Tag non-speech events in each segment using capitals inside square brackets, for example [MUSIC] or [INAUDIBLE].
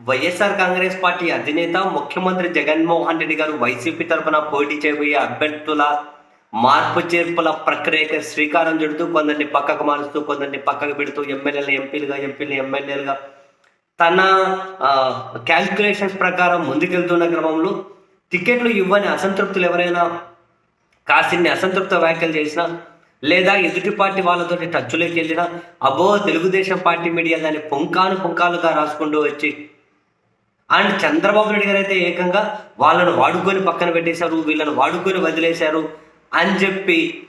YSR Congress party అధినేత ముఖ్యమంత్రి జగన్మోహన్ రెడ్డి గారు వైసీపీ తరఫున పోటీ చేయబోయే అభ్యర్థుల మార్పు చేర్పుల ప్రక్రియకి శ్రీకారం చుడుతూ కొందరిని పక్కకు మారుస్తూ కొందరిని పక్కకు పెడుతూ ఎమ్మెల్యేలు ఎంపీలుగా ఎంపీలు ఎమ్మెల్యేలుగా తన క్యాల్కులేషన్స్ ప్రకారం ముందుకెళ్తున్న క్రమంలో టికెట్లు ఇవ్వని అసంతృప్తులు ఎవరైనా కాసిన్ని అసంతృప్త వ్యాఖ్యలు చేసినా లేదా ఎదుటి పార్టీ వాళ్ళతో టచ్లోకి వెళ్ళినా అబో తెలుగుదేశం పార్టీ మీడియా దాన్ని పుంకాను పుంకాలుగా రాసుకుంటూ వచ్చి అండ్ చంద్రబాబు నాయుడు గారు అయితే ఏకంగా వాళ్ళను వాడుకొని పక్కన పెట్టేశారు వీళ్ళని వాడుకొని వదిలేశారు అని చెప్పి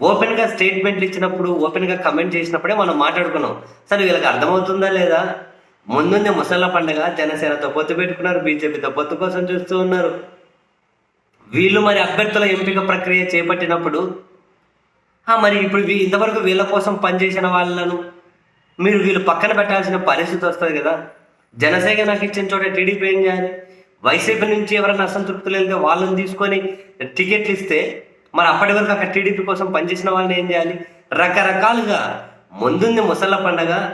ఓపెన్గా స్టేట్మెంట్లు ఇచ్చినప్పుడు ఓపెన్గా కమెంట్ చేసినప్పుడే మనం మాట్లాడుకున్నాం. సరే వీళ్ళకి అర్థమవుతుందా లేదా? ముందుంది ముసళ్ళ పండగ జనసేనతో పొత్తు పెట్టుకున్నారు బీజేపీతో పొత్తు కోసం చూస్తూ ఉన్నారు. వీళ్ళు మరి అభ్యర్థుల ఎంపిక ప్రక్రియ చేపట్టినప్పుడు మరి ఇప్పుడు వీ- ఇంతవరకు వీళ్ళ కోసం పనిచేసిన వాళ్ళను మీరు వీళ్ళు పక్కన పెట్టాల్సిన పరిస్థితి వస్తుంది కదా. జనసేన నాకు ఇచ్చిన చోట టీడీపీ ఏం చేయాలి? వైసీపీ నుంచి ఎవరైనా అసంతృప్తులు వెళ్తే వాళ్ళని తీసుకొని టికెట్లు ఇస్తే మరి అప్పటి వరకు అక్కడ టీడీపీ కోసం పనిచేసిన వాళ్ళని ఏం చేయాలి? రకరకాలుగా ముందుంది ముసళ్ళ పండగ.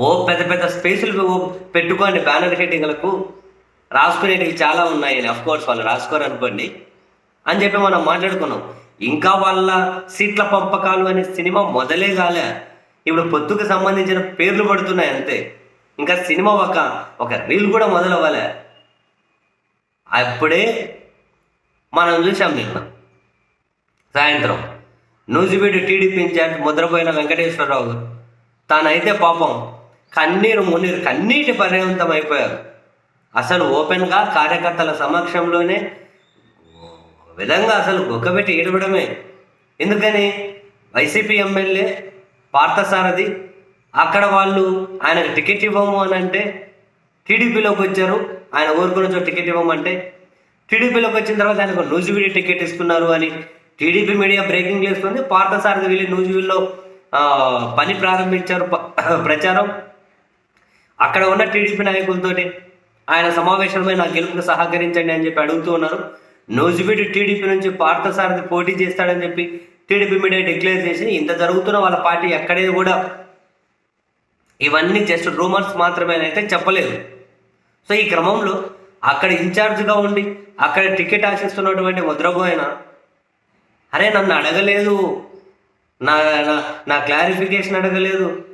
ఓ పెద్ద పెద్ద స్పేసులు పెట్టుకోండి బ్యానర్ హెడ్డింగ్లకు. రాసుకునేటివి చాలా ఉన్నాయని అఫ్ కోర్స్ వాళ్ళు రాసుకోరు అనుకోండి. అని చెప్పి మనం మాట్లాడుకున్నాం. ఇంకా వాళ్ళ సీట్ల పంపకాలు అనే సినిమా మొదలే కాలే. ఇప్పుడు పొత్తుకు సంబంధించిన పేర్లు పడుతున్నాయి అంతే. ఇంకా సినిమా ఒక ఒక రీల్ కూడా మొదలవ్వాలి. అప్పుడే మనం చూసాం నిన్న. సాయంత్రం. నూజివీడు టీడీపీ ఇన్ఛార్జ్ ముద్రపోయిన వెంకటేశ్వరరావు తానైతే పాపం కన్నీరు మున్నీరు కన్నీటి పర్యవంతం అయిపోయారు. అసలు ఓపెన్గా కార్యకర్తల సమక్షంలోనే విధంగా అసలు గొక్కబెట్టి ఏడవడమే ఎందుకని? వైసీపీ ఎమ్మెల్యే పార్థసారథి అక్కడ వాళ్ళు ఆయనకు టికెట్ ఇవ్వము అని అంటే టీడీపీలోకి వచ్చారు. ఆయన ఊరుకున్న చోట టికెట్ ఇవ్వమంటే టీడీపీలోకి వచ్చిన తర్వాత ఆయనకు నూజివీడి టికెట్ ఇస్తున్నారు అని టీడీపీ మీడియా బ్రేకింగ్ చేస్తుంది పార్థసారథి వెళ్ళి నూజివీడులో పని ప్రారంభించారు [LAUGHS] ప్రచారం. అక్కడ ఉన్న టీడీపీ నాయకులతోటి ఆయన సమావేశంపై నా గెలుపుకు సహకరించండి అని చెప్పి అడుగుతూ ఉన్నారు. నూజివీడు టీడీపీ నుంచి పార్థసారథి పోటీ చేస్తాడని చెప్పి టీడీపీ మీడియా డిక్లేర్ చేసి ఇంత జరుగుతున్న వాళ్ళ పార్టీ ఎక్కడే కూడా ఇవన్నీ జస్ట్ రూమర్స్ మాత్రమే అయితే చెప్పలేదు. సో ఈ క్రమంలో అక్కడ ఇన్ఛార్జ్గా ఉండి అక్కడ టికెట్ ఆశిస్తున్నటువంటి ముద్రబోయన అరే నన్ను అడగలేదు. నా నా- నా క్లారిఫికేషన్ అడగలేదు.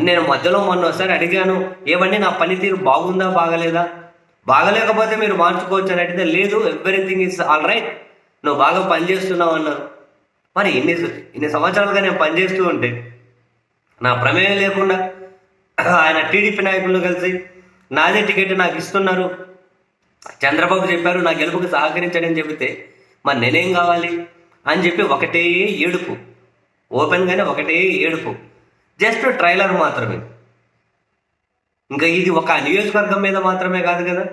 నేను మధ్యలో మొన్న ఒకసారి అడిగాను ఏమండి నా పనితీరు బాగుందా బాగలేదా? బాగలేకపోతే మీరు మార్చుకోవచ్చు అని అడిగితే లేదు ఎవ్రీథింగ్ ఇస్ ఆల్ రైట్ నువ్వు బాగా పనిచేస్తున్నావు అన్నారు. మరి ఇన్ని ఇన్ని సంవత్సరాలుగా నేను పనిచేస్తూ ఉంటే నా ప్రమేయం లేకుండా ఆయన టీడీపీ నాయకులు కలిసి నాదే టికెట్ నాకు ఇస్తున్నారు. చంద్రబాబు చెప్పారు నా గెలుపుకు సహకరించండి అని చెబితే మరి నేనేం కావాలి? అని చెప్పి ఒకటే ఏడుపు. ఓపెన్గానే ఒకటే ఏడుపు. జస్ట్ ట్రైలర్ మాత్రమే. ఇంకా ఇది ఒక నియోజకవర్గం మీద మాత్రమే కాదు కదా.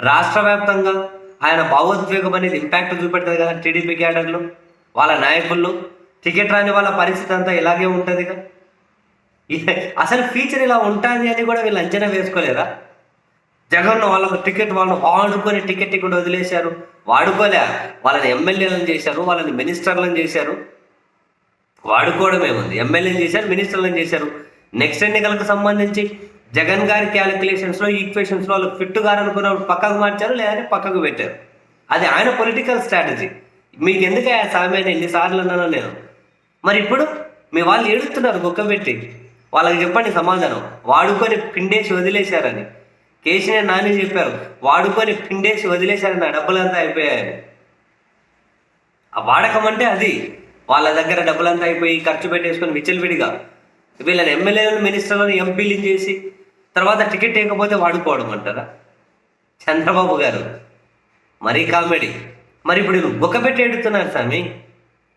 రాష్ట్ర వ్యాప్తంగా ఆయన భావోద్వేగం అనేది ఇంపాక్ట్ చూపెడుతుంది కదా టీడీపీ క్యాడర్లు వాళ్ళ నాయకుల్లో. టికెట్ రాని వాళ్ళ పరిస్థితి అంతా ఇలాగే ఉంటుందిగా. అసలు ఫీచర్ ఇలా ఉంటుంది అని కూడా వీళ్ళు అంచనా వేసుకోలేదా జగన్ వాళ్ళకు టికెట్ వాళ్ళు వాడుకొని టికెట్ ఇక్కడ వదిలేశారు. వాడుకోలే. వాళ్ళని ఎమ్మెల్యేలను చేశారు వాళ్ళని మినిస్టర్లను చేశారు. వాడుకోవడమే ఉంది. ఎమ్మెల్యేని చేశారు మినిస్టర్లను చేశారు. నెక్స్ట్ ఎన్నికలకు సంబంధించి జగన్ గారి క్యాలిక్యులేషన్స్లో ఈక్వేషన్స్లో వాళ్ళు ఫిట్ గారు అనుకున్నప్పుడు పక్కకు మార్చారు లేదంటే పక్కకు పెట్టారు. అది ఆయన పొలిటికల్ స్ట్రాటజీ మీకు ఎందుకు ఆ ఎన్నిసార్లు అన్నానో నేను. మరి ఇప్పుడు మీ వాళ్ళు ఏడుస్తున్నారు కుక్కబెట్టి వాళ్ళకి చెప్పండి సమాధానం. వాడుకొని పిండేసి వదిలేశారని. కేసీఆర్ నాని చెప్పారు వాడుకొని పిండేసి వదిలేశారని ఆ డబ్బులంతా అయిపోయాయని. ఆ వాడకం అంటే అది. వాళ్ళ దగ్గర డబ్బులంతా అయిపోయి ఖర్చు పెట్టేసుకొని విచ్చలవిడిగా వీళ్ళని ఎమ్మెల్యేలను మినిస్టర్లను ఎంపీలు చేసి తర్వాత టికెట్ ఇవ్వకపోతే వాడుకోవడం అంటారా? చంద్రబాబు గారు మరీ కామెడీ. మరి ఇప్పుడు వీళ్ళు బుక్క పెట్టి ఎడుతున్నారు స్వామి.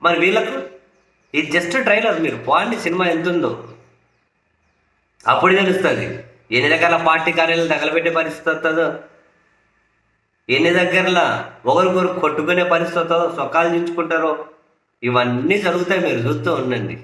మరి వీళ్ళకు ఇది జస్ట్ ట్రైలర్ మీరు పోండి సినిమా ఎంత ఉందో అప్పుడు తెలుస్తుంది. ఎన్ని రకాల పార్టీ కార్యాలయాలు తగలబెట్టే పరిస్థితి వస్తుందో ఎన్ని దగ్గరలా ఒకరికొకరు కొట్టుకునే పరిస్థితి వస్తుందో సొక్కాలు దించుకుంటారో ఇవన్నీ జరుగుతాయి మీరు చూస్తూ ఉండండి.